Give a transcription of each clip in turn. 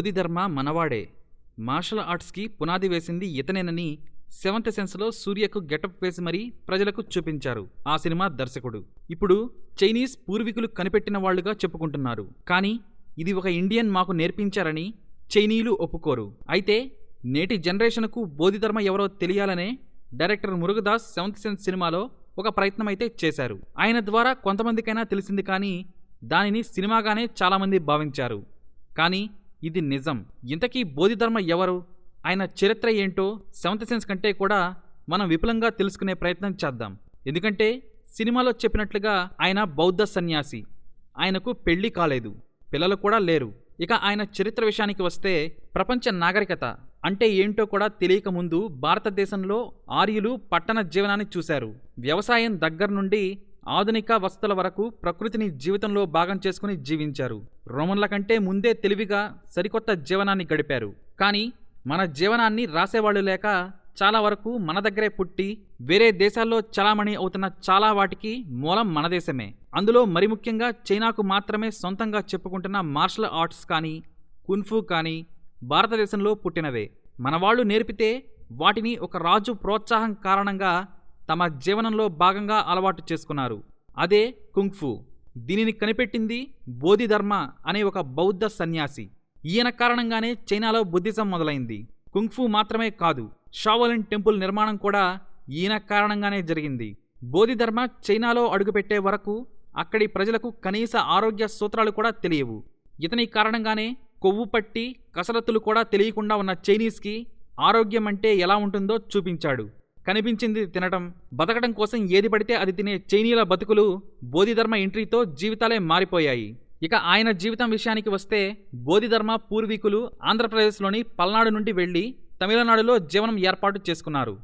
Bodhidharma మనవాడే. Martial ఆర్ట్స్కి పునాది వేసింది ఇతనేనని seventh సెన్స్లో సూర్యకు getup వేసి మరీ ప్రజలకు చూపించారు. ఆ సినిమా దర్శకుడు. ఇప్పుడు చైనీస్ పూర్వీకులు కనిపెట్టిన వాళ్ళుగా చెప్పుకుంటున్నారు. కానీ ఇది ఒక ఇండియన్ మాకు నేర్పించారని చైనీయులు ఒప్పుకోరు. అయితే నేటి జనరేషన్కు బోధిధర్మ ఎవరో తెలియాలనే డైరెక్టర్ మురుగదాస్ సెవెంత్ సెన్స్ సినిమాలో ఒక ప్రయత్నం అయితే చేశారు. ఆయన ద్వారా కొంతమందికైనా తెలిసింది కానీ దానిని సినిమాగానే చాలామంది భావించారు. కానీ ఇది నిజం. ఇంతకీ బోధిధర్మ ఎవరు? ఆయన చరిత్ర ఏంటో సెవెంత్ సెన్స్ కంటే కూడా మనం విపులంగా తెలుసుకునే ప్రయత్నం చేద్దాం. ఎందుకంటే సినిమాలో చెప్పినట్లుగా ఆయన బౌద్ధ సన్యాసి. ఆయనకు పెళ్ళి కాలేదు. పిల్లలు కూడా లేరు. ఇక ఆయన చరిత్ర విషయానికి వస్తే ప్రపంచ నాగరికత. అంటే ఏంటో కూడా తెలియక ముందు భారతదేశంలో ఆర్యులు పట్టణ జీవనాన్ని చూశారు. వ్యవసాయం దగ్గర నుండి ఆధునిక వసతుల వరకు ప్రకృతిని జీవితంలో భాగం చేసుకుని జీవించారు. రోమన్ల కంటే ముందే తెలివిగా సరికొత్త జీవనాన్ని గడిపారు. కానీ మన జీవనాన్ని రాసేవాళ్ళు లేక చాలా వరకు మన దగ్గరే పుట్టి వేరే దేశాల్లో చలామణి అవుతున్న చాలా వాటికి మూలం మన దేశమే. అందులో మరి ముఖ్యంగా చైనాకు మాత్రమే సొంతంగా చెప్పుకుంటున్న మార్షల్ ఆర్ట్స్ కానీ కున్ఫు కానీ భారతదేశంలో పుట్టినవే. మనవాళ్ళు నేర్పితే వాటిని ఒక రాజు ప్రోత్సాహం కారణంగా తమ జీవనంలో భాగంగా అలవాటు చేసుకున్నారు. అదే కుంగ్ఫు దీనిని కనిపెట్టింది బోధిధర్మ అనే ఒక బౌద్ధ సన్యాసి. ఈయన కారణంగానే చైనాలో బుద్ధిజం మొదలైంది. కుంగ్ఫు మాత్రమే కాదు షావలిన్ టెంపుల్ నిర్మాణం కూడా ఈయన కారణంగానే జరిగింది. బోధిధర్మ చైనాలో అడుగుపెట్టే వరకు అక్కడి ప్రజలకు కనీస ఆరోగ్య సూత్రాలు కూడా తెలియవు. ఇతని కారణంగానే కొవ్వు పట్టి కసరత్తులు కూడా తెలియకుండా ఉన్న చైనీస్కి ఆరోగ్యం అంటే ఎలా ఉంటుందో చూపించాడు. కనిపించింది తినటం. బతకడం కోసం ఏది పడితే అది తినే చైనీయుల బతుకులు బోధిధర్మ ఎంట్రీతో జీవితాలే మారిపోయాయి. ఇక ఆయన జీవితం విషయానికి వస్తే బోధిధర్మ పూర్వీకులు ఆంధ్రప్రదేశ్లోని పల్నాడు నుండి వెళ్ళి తమిళనాడులో జీవనం ఏర్పాటు చేసుకున్నారు.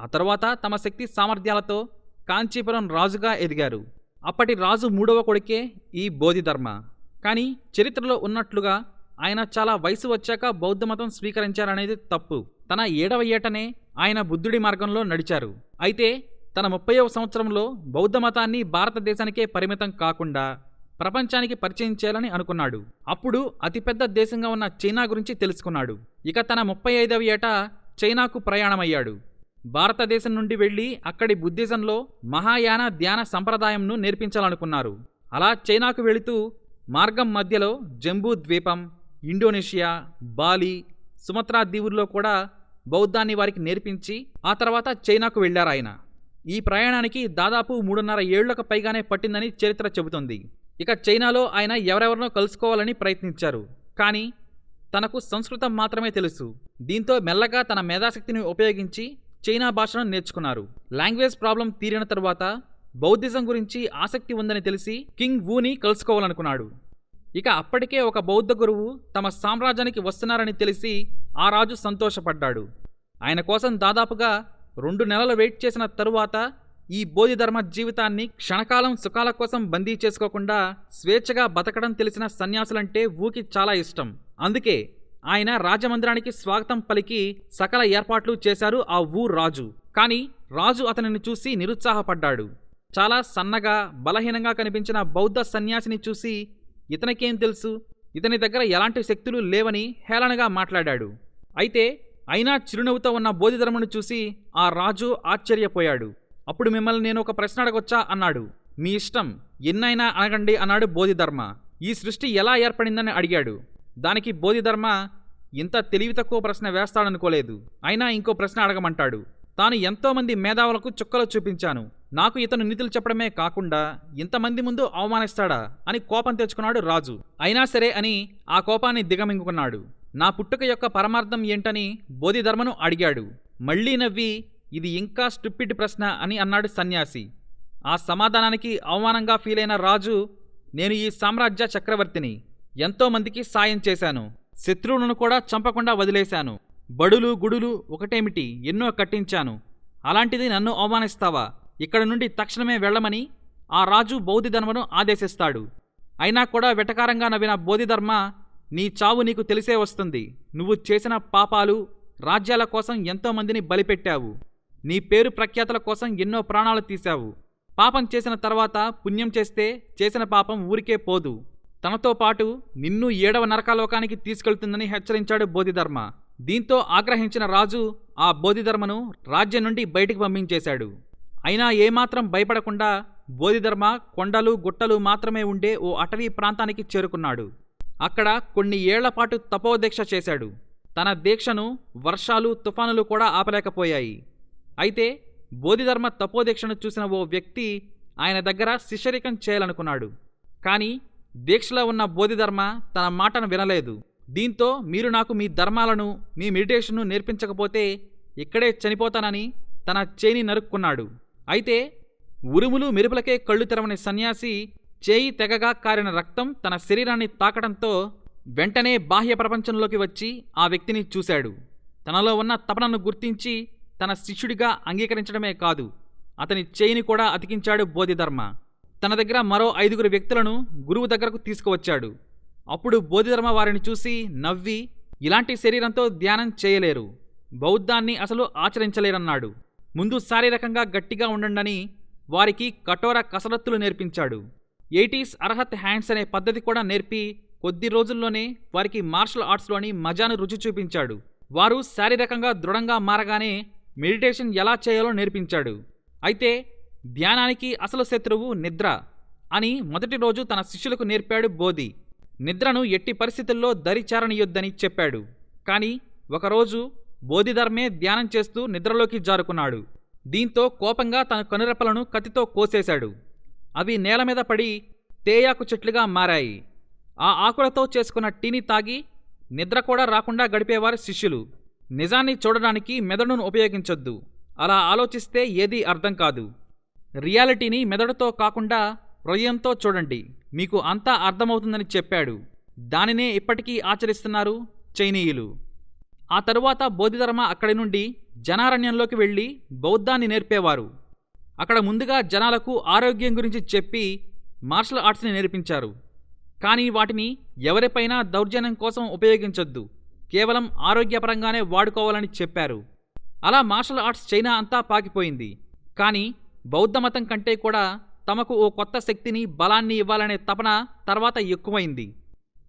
ఆ తర్వాత తమ శక్తి సామర్థ్యాలతో కాంచీపురం రాజుగా ఎదిగారు. అప్పటి రాజు మూడవ కొడుకే ఈ బోధిధర్మ. కానీ చరిత్రలో ఉన్నట్లుగా ఆయన చాలా వయసు వచ్చాక బౌద్ధ మతం స్వీకరించారనేది తప్పు. తన ఏడవ ఏటనే ఆయన బుద్ధుడి మార్గంలో నడిచారు. అయితే తన ముప్పైవ సంవత్సరంలో బౌద్ధ మతాన్ని భారతదేశానికే పరిమితం కాకుండా ప్రపంచానికి పరిచయం చేయాలని అనుకున్నాడు. అప్పుడు అతిపెద్ద దేశంగా ఉన్న చైనా గురించి తెలుసుకున్నాడు. ఇక తన ముప్పై ఐదవ ఏట చైనాకు ప్రయాణమయ్యాడు. భారతదేశం నుండి వెళ్ళి అక్కడి బుద్ధిజంలో మహాయాన ధ్యాన సంప్రదాయంను నేర్పించాలనుకున్నారు. అలా చైనాకు వెళుతూ మార్గం మధ్యలో జంబూ ద్వీపం ఇండోనేషియా బాలి సుమత్రా దీవుల్లో కూడా బౌద్ధాన్ని వారికి నేర్పించి ఆ తర్వాత చైనాకు వెళ్ళారు ఆయన. ఈ ప్రయాణానికి దాదాపు మూడున్నర ఏళ్ళకు పైగానే పట్టిందని చరిత్ర చెబుతుంది. ఇక చైనాలో ఆయన ఎవరెవరినో కలుసుకోవాలని ప్రయత్నించారు. కానీ తనకు సంస్కృతం మాత్రమే తెలుసు. దీంతో మెల్లగా తన మేధాశక్తిని ఉపయోగించి చైనా భాషను నేర్చుకున్నారు. లాంగ్వేజ్ ప్రాబ్లం తీరిన తరువాత బౌద్ధిజం గురించి ఆసక్తి ఉందని తెలిసి కింగ్ వూని కలుసుకోవాలనుకున్నాడు. ఇక అప్పటికే ఒక బౌద్ధ గురువు తమ సామ్రాజ్యానికి వస్తున్నారని తెలిసి ఆ రాజు సంతోషపడ్డాడు. ఆయన కోసం దాదాపుగా రెండు నెలలు వెయిట్ చేసిన తరువాత ఈ బోధిధర్మ జీవితాన్ని క్షణకాలం సుఖాల కోసం బందీ చేసుకోకుండా స్వేచ్ఛగా బతకడం తెలిసిన సన్యాసులంటే ఊకి చాలా ఇష్టం. అందుకే ఆయన రాజమందిరానికి స్వాగతం పలికి సకల ఏర్పాట్లు చేశారు ఆ ఊ రాజు. కానీ రాజు అతనిని చూసి నిరుత్సాహపడ్డాడు. చాలా సన్నగా బలహీనంగా కనిపించిన బౌద్ధ సన్యాసిని చూసి ఇతనికేం తెలుసు? ఇతని దగ్గర ఎలాంటి శక్తులు లేవని హేళనగా మాట్లాడాడు. అయితే అయినా చిరునవ్వుతో ఉన్న బోధిధర్మను చూసి ఆ రాజు ఆశ్చర్యపోయాడు. అప్పుడు మిమ్మల్ని నేను ఒక ప్రశ్న అడగొచ్చా? అన్నాడు. మీ ఇష్టం. ఎన్నైనా అనగండి అన్నాడు బోధిధర్మ. ఈ సృష్టి ఎలా ఏర్పడిందని అడిగాడు. దానికి బోధిధర్మ ఇంత తెలివి తక్కువ ప్రశ్న వేస్తాడనుకోలేదు. అయినా ఇంకో ప్రశ్న అడగమంటాడు. తాను ఎంతోమంది మేధావులకు చుక్కలు చూపించాను. నాకు ఇతను నిధులు చెప్పడమే కాకుండా ఇంతమంది ముందు అవమానిస్తాడా? అని కోపం తెచ్చుకున్నాడు రాజు. అయినా సరే అని ఆ కోపాన్ని దిగమింగుకున్నాడు. నా పుట్టుక యొక్క పరమార్థం ఏంటని బోధిధర్మను అడిగాడు. మళ్ళీ నవ్వి ఇది ఇంకా స్టూపిడ్ ప్రశ్న అని అన్నాడు సన్యాసి. ఆ సమాధానానికి అవమానంగా ఫీలైన రాజు నేను ఈ సామ్రాజ్య చక్రవర్తిని. ఎంతోమందికి సాయం చేశాను. శత్రువులను కూడా చంపకుండా వదిలేశాను. బడులు గుడులు ఒకటేమిటి? ఎన్నో కట్టించాను. అలాంటిది నన్ను అవమానిస్తావా? ఇక్కడ నుండి తక్షణమే వెళ్ళమని ఆ రాజు బౌద్ధిధర్మను ఆదేశిస్తాడు. అయినా కూడా వెటకారంగా నవ్విన బోధిధర్మ నీ చావు నీకు తెలిసే వస్తుంది. నువ్వు చేసిన పాపాలు రాజ్యాల కోసం ఎంతో మందిని బలిపెట్టావు. నీ పేరు ప్రఖ్యాతల కోసం ఎన్నో ప్రాణాలు తీశావు. పాపం చేసిన తర్వాత పుణ్యం చేస్తే చేసిన పాపం ఊరికే పోదు. తనతో పాటు నిన్ను ఏడవ నరకాలోకానికి తీసుకెళ్తుందని హెచ్చరించాడు బోధిధర్మ. దీంతో ఆగ్రహించిన రాజు ఆ బోధిధర్మను రాజ్యం నుండి బయటికి పంపించేశాడు. అయినా ఏమాత్రం భయపడకుండా బోధిధర్మ కొండలు గుట్టలు మాత్రమే ఉండే ఓ అటవీ ప్రాంతానికి చేరుకున్నాడు. అక్కడ కొన్ని ఏళ్ళపాటు తపోదీక్ష చేశాడు. తన దీక్షను వర్షాలు తుఫానులు కూడా ఆపలేకపోయాయి. అయితే బోధిధర్మ తపోదీక్షను చూసిన ఓ వ్యక్తి ఆయన దగ్గర శిష్యరికం చేయాలనుకున్నాడు. కానీ దీక్షలో ఉన్న బోధిధర్మ తన మాటను వినలేదు. దీంతో మీరు నాకు మీ ధర్మాలను మీ మెడిటేషన్ను నేర్పించకపోతే ఇక్కడే చనిపోతానని తన చేని నరుక్కున్నాడు. అయితే ఉరుములు మెరుపులకే కళ్ళు తెరవని సన్యాసి చేయి తెగగా కారిన రక్తం తన శరీరాన్ని తాకడంతో వెంటనే బాహ్య ప్రపంచంలోకి వచ్చి ఆ వ్యక్తిని చూశాడు. తనలో ఉన్న తపనను గుర్తించి తన శిష్యుడిగా అంగీకరించడమే కాదు అతని చేయిని కూడా అతికించాడు బోధిధర్మ. తన దగ్గర మరో ఐదుగురు వ్యక్తులను గురువు దగ్గరకు తీసుకువచ్చాడు. అప్పుడు బోధిధర్మ వారిని చూసి నవ్వి ఇలాంటి శరీరంతో ధ్యానం చేయలేరు. బౌద్ధాన్ని అసలు ఆచరించలేరన్నాడు. ముందు శారీరకంగా గట్టిగా ఉండండని వారికి కఠోర కసరత్తులు నేర్పించాడు. ఎయిటీస్ అర్హత్ హ్యాండ్స్ అనే పద్ధతి కూడా నేర్పి కొద్ది రోజుల్లోనే వారికి మార్షల్ ఆర్ట్స్లోని మజాను రుచి చూపించాడు. వారు శారీరకంగా దృఢంగా మారగానే మెడిటేషన్ ఎలా చేయాలో నేర్పించాడు. అయితే ధ్యానానికి అసలు శత్రువు నిద్ర అని మొదటి రోజు తన శిష్యులకు నేర్పాడు బోధి. నిద్రను ఎట్టి పరిస్థితుల్లో దరిచారనియొద్దని చెప్పాడు. కానీ ఒకరోజు బోధిధర్మే ధ్యానం చేస్తూ నిద్రలోకి జారుకున్నాడు. దీంతో కోపంగా తన కనురెప్పలను కత్తితో కోసేశాడు. అవి నేల మీద పడి తేయాకు చెట్లుగా మారాయి. ఆ ఆకులతో చేసుకున్న టీని తాగి నిద్ర కూడా రాకుండా గడిపేవారు శిష్యులు. నిజాన్ని చూడడానికి మెదడును ఉపయోగించొద్దు. అలా ఆలోచిస్తే ఏదీ అర్థం కాదు. రియాలిటీని మెదడుతో కాకుండా హృదయంతో చూడండి. మీకు అంతా అర్థమవుతుందని చెప్పాడు. దానినే ఇప్పటికీ ఆచరిస్తున్నారు చైనీయులు. ఆ తరువాత బోధిధర్మ అక్కడి నుండి జనారణ్యంలోకి వెళ్ళి బౌద్ధాన్ని నేర్పేవారు. అక్కడ ముందుగా జనాలకు ఆరోగ్యం గురించి చెప్పి మార్షల్ ఆర్ట్స్ని నేర్పించారు. కానీ వాటిని ఎవరిపైనా దౌర్జన్యం కోసం ఉపయోగించొద్దు. కేవలం ఆరోగ్యపరంగానే వాడుకోవాలని చెప్పారు. అలా మార్షల్ ఆర్ట్స్ చైనా అంతా పాకిపోయింది. కానీ బౌద్ధమతం కంటే కూడా తమకు ఓ కొత్త శక్తిని బలాన్ని ఇవ్వాలనే తపన తర్వాత ఎక్కువైంది.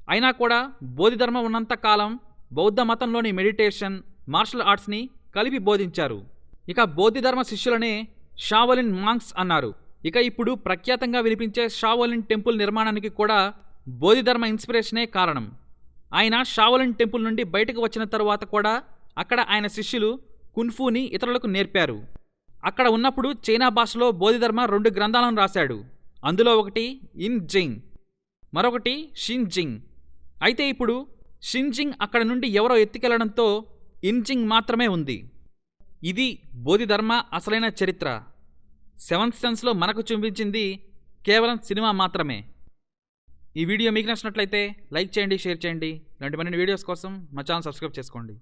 అయినా కూడా బోధిధర్మం ఉన్నంత కాలం బౌద్ధ మతంలోని మెడిటేషన్ మార్షల్ ఆర్ట్స్ని కలిపి బోధించారు. ఇక బోధిధర్మ శిష్యులనే షావలిన్ మాంగ్స్ అన్నారు. ఇక ఇప్పుడు ప్రఖ్యాతంగా వినిపించే షావలిన్ టెంపుల్ నిర్మాణానికి కూడా బోధిధర్మ ఇన్స్పిరేషనే కారణం. ఆయన షావలిన్ టెంపుల్ నుండి బయటకు వచ్చిన తరువాత కూడా అక్కడ ఆయన శిష్యులు కున్ఫూని ఇతరులకు నేర్పారు. అక్కడ ఉన్నప్పుడు చైనా భాషలో బోధిధర్మ రెండు గ్రంథాలను రాశాడు. అందులో ఒకటి ఇన్ జింగ్ మరొకటి షిన్ జింగ్. అయితే ఇప్పుడు షిన్జింగ్ అక్కడ నుండి ఎవరో ఎత్తికెళ్ళడంతో ఇన్జింగ్ మాత్రమే ఉంది. ఇది బోధిధర్మ అసలైన చరిత్ర. సెవెంత్ సెన్స్లో మనకు చూపించింది కేవలం సినిమా మాత్రమే. ఈ వీడియో మీకు నచ్చినట్లయితే లైక్ చేయండి షేర్ చేయండి. ఇలాంటి మరిన్ని వీడియోస్ కోసం మా ఛానల్ సబ్స్క్రైబ్ చేసుకోండి.